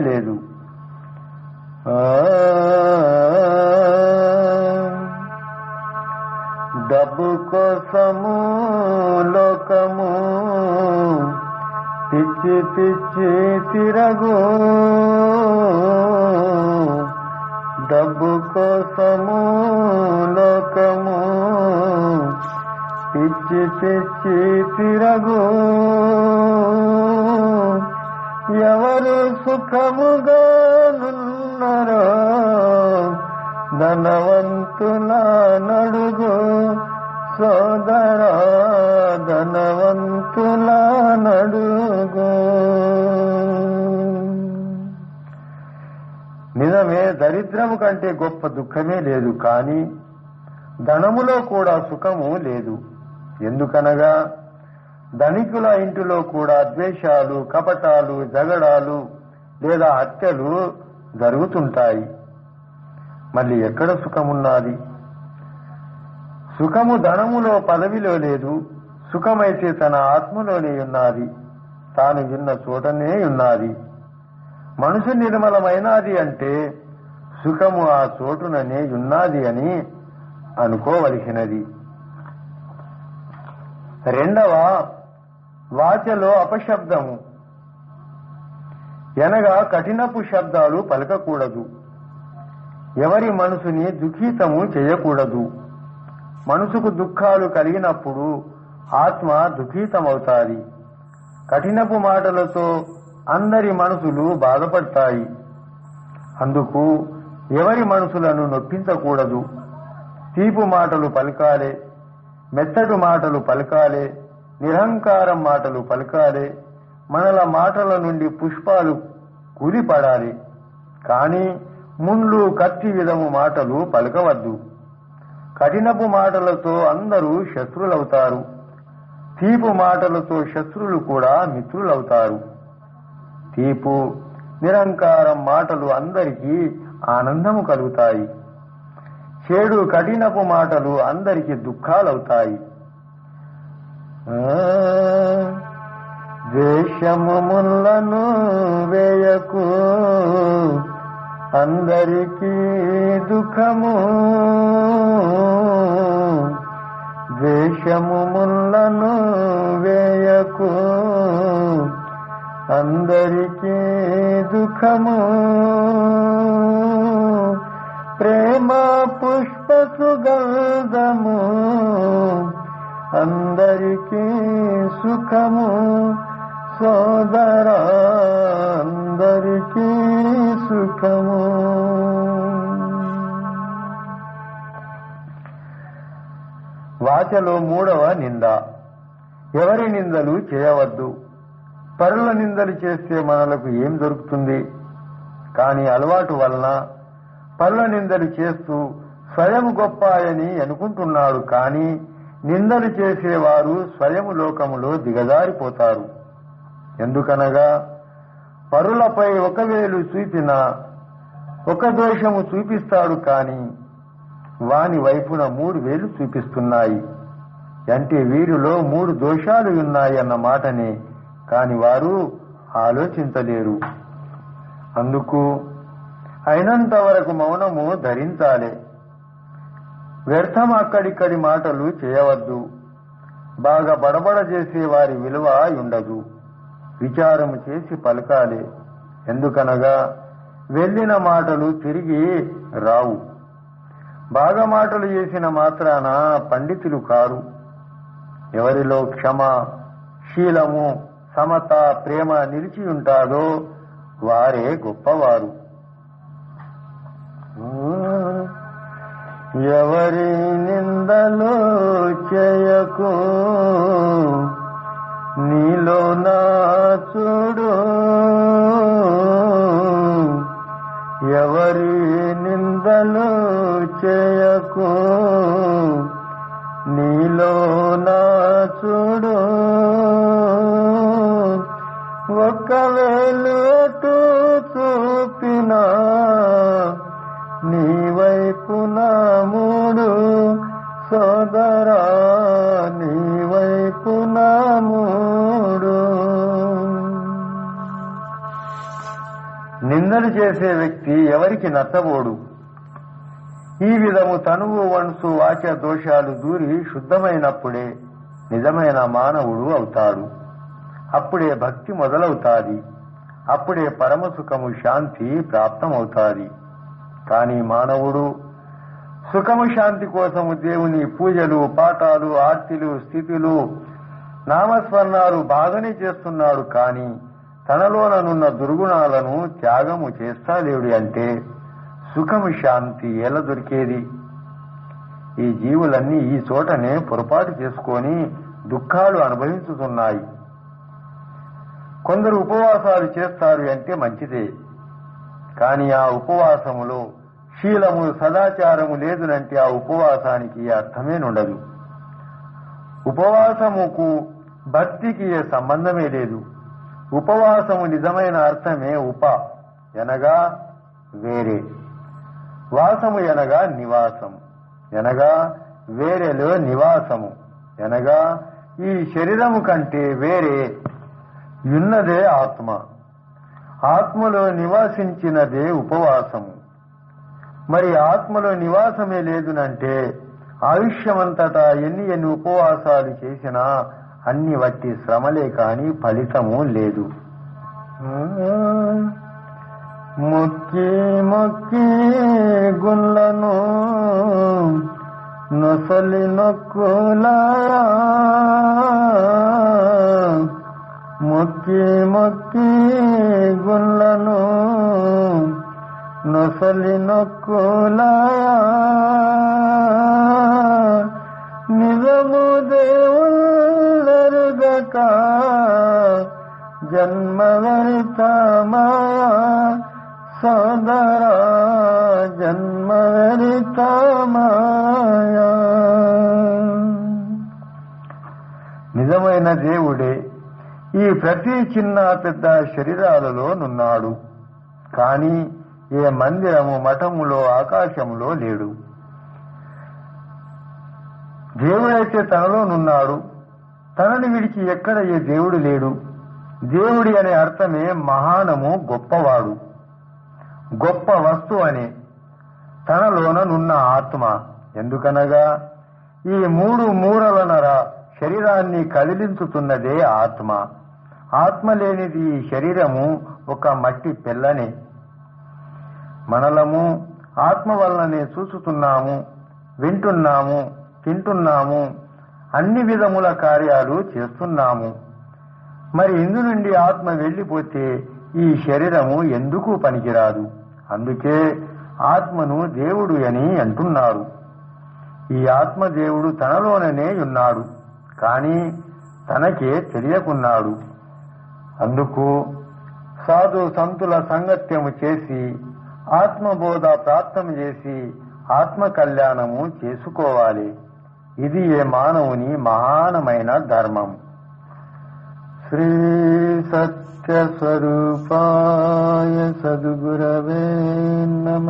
లేదు. ఆ, డబ్బు కోసము లోకము పిచ్చి పిచ్చి తిరగు. డబ్బు కోసము లోకము పిచ్చి పిచ్చి తిరగు. ఎవరు సుఖముగా నున్నరో ధనవంతుల నడుగు సోదరా ధనవంతుల నడుగు. నిజమే దరిద్రము కంటే గొప్ప దుఃఖమే లేదు కానీ ధనములో కూడా సుఖము లేదు. ఎందుకనగా ధనికుల ఇంటిలో కూడా ద్వేషాలు కపటాలు జగడాలు లేదా హత్యలు జరుగుతుంటాయి. మళ్ళీ ఎక్కడ సుఖమున్నది? సుఖము ధనములో పదవిలో లేదు సుఖమైతే తన ఆత్మలోనే ఉన్నది. తాను విన్న చోటనే ఉన్నది. మనసు నిర్మలమైనది అంటే సుఖము ఆ చోటుననే ఉన్నది అని అనుకోవలసినది. రెండవ వాచలో అపశబ్దము. ఎనగా కఠినపు శబ్దాలు పలకకూడదు. ఎవరి మనసుని దుఃఖితము చేయకూడదు. మనసుకు దుఃఖాలు కలిగినప్పుడు ఆత్మ దుఃఖితమవుతాది. కఠినపు మాటలతో అందరి మనసులు బాధపడతాయి. అందుకు ఎవరి మనసులను నొప్పించకూడదు. తీపు మాటలు పలకాలే మెత్తటి మాటలు పలకాలే నిరహంకారం మాటలు పలకాలి. మనల మాటల నుండి పుష్పాలు కూలిపడాలి కాని ముండ్లు కత్తి విధము మాటలు పలకవద్దు. కఠినపు మాటలతో అందరూ శత్రులవుతారు. తీపు మాటలతో శత్రులు కూడా మిత్రులవుతారు. తీపు నిరంకారం మాటలు అందరికీ ఆనందము కలుగుతాయి. చెడు కఠినపు మాటలు అందరికీ దుఃఖాలవుతాయి. ఆ, వేయకు అందరికీ దుఃఖము. ద్వేషము వేయకు అందరికీ దుఃఖము. ప్రేమ పుష్ప సుగంధము అందరికీ సుఖము సోదరా అందరికీ సుఖము. వాచలో మూడవ నింద. ఎవరి నిందలు చేయవద్దు. పరుల నిందలు చేస్తే మనలకు ఏం దొరుకుతుంది? కానీ అలవాటు వలన పరుల నిందలు చేస్తూ స్వయం గొప్ప అని అనుకుంటున్నాడు కానీ నిందలు చేసేవారు స్వయం లోకములో దిగజారిపోతారు. ఎందుకనగా పరులపై ఒకవేలు చూపిన ఒక దోషము చూపిస్తాడు కాని వాని వైపున మూడు వేలు చూపిస్తున్నాయి. అంటే వీరిలో మూడు దోషాలు ఉన్నాయి అన్న మాటనే కాని వారు ఆలోచించలేరు. అందుకు అయినంత వరకు మౌనము ధరించాలి. వ్యర్థం అక్కడిక్కడి మాటలు చేయవద్దు. బాగా బడబడ చేసే వారి విలువ ఉండదు. విచారము చేసి పలకాలి. ఎందుకనగా వెళ్ళిన మాటలు తిరిగి రావు. బాగా మాటలు చేసిన మాత్రాన పండితులు కారు. ఎవరిలో క్షమ శీలము సమత ప్రేమ నిలిచి ఉంటాదో వారే గొప్పవారు. ఎవరి నిందలు చేయకు? నీలో నా చూడు. ఎవరి నిందలు చేయకు? నీలో నా చూడు. ఒకవేళ చూపినా నీ వైపు సోదరా నీ వైపు నిందలు చేసే వ్యక్తి ఎవరికి నచ్చబోడు ఈ విధము తనువు వణుసు వాచ దోషాలు దూరి శుద్ధమైనప్పుడే నిజమైన మానవుడు అవుతాడు. అప్పుడే భక్తి మొదలవుతాది. అప్పుడే పరమసుఖము శాంతి ప్రాప్తమవుతాది. కాని మానవుడు సుఖము శాంతి కోసము దేవుని పూజలు పాఠాలు ఆర్తిలు స్థితులు నామస్మరణాలు బాగానే చేస్తున్నాడు కాని తనలోననున్న దుర్గుణాలను త్యాగము చేస్తాలేడు అంటే సుఖము శాంతి ఎలా దొరికేది? ఈ జీవులన్నీ ఈ చోటనే పొరపాటు చేసుకొని దుఃఖాలు అనుభవించుతున్నాయి. కొందరు ఉపవాసాలు చేస్తారు అంటే మంచిదే. కాని ఆ ఉపవాసములో శీలము సదాచారము లేదునంటే ఆ ఉపవాసానికి అర్థమేనుండదు ఉపవాసముకు భక్తికి ఏ సంబంధమే లేదు. ఉపవాసము నిజమైన అర్థమే ఉప ఎనగా వేరే. వాసము ఎనగా నివాసం ఎనగా వేరేలో నివాసము ఎనగా ఈ శరీరము కంటే వేరే యున్నదే ఆత్మ. ఆత్మలో నివాసించినదే ఉపవాసము. మరి ఆత్మలో నివాసమే లేదునంటే ఆయుష్యమంతటా ఎన్ని ఎన్ని ఉపవాసాలు చేసినా అన్ని వట్టి శ్రమలే కాని ఫలితము లేదు. మొక్కి మొక్కి గుళ్ళను నొసలి నొక్కులా మొక్కి మొక్కి గుళ్ళను నొసలి నొక్కులా నిజము దేవుళ్ళరుగక జన్మవరితమా. సోదరా జన్మవరితమాయా. నిజమైన దేవుడే ఈ ప్రతి చిన్న పెద్ద శరీరాలలో నున్నాడు. కాని ఏ మందిరము మఠములో ఆకాశములో లేడు. దేవుడైతే తనలోనున్నాడు తనని విడిచి ఎక్కడ ఏ దేవుడు లేడు. దేవుడి అనే అర్థమే మహానము గొప్పవాడు. గొప్ప వస్తువు అని తనలోననున్న ఆత్మ. ఎందుకనగా ఈ మూడు మూరలనర శరీరాన్ని కదిలించుతున్నదే ఆత్మ. ఆత్మ లేనిది ఈ శరీరము ఒక మట్టి పిల్లనే. మనలము ఆత్మ వల్లనే చూసుతున్నాము వింటున్నాము తింటున్నాము అన్ని విధముల కార్యాలు చేస్తున్నాము. మరి ఇందు నుండి ఆత్మ వెళ్ళిపోతే ఈ శరీరము ఎందుకు పనికిరాదు? అందుకే ఆత్మను దేవుడు అని అంటున్నారు. ఈ ఆత్మ దేవుడు తనలోననే ఉన్నాడు. కాని తనకే తెలియకున్నాడు. అందుకు సాధు సంతుల సంగత్యము చేసి ఆత్మబోధ ప్రాప్తం చేసి ఆత్మ కళ్యాణము చేసుకోవాలి. ఇది ఏ మానవుని మహానమైన ధర్మం. శ్రీ సత్య స్వరూపాయ సద్గురవే నమ.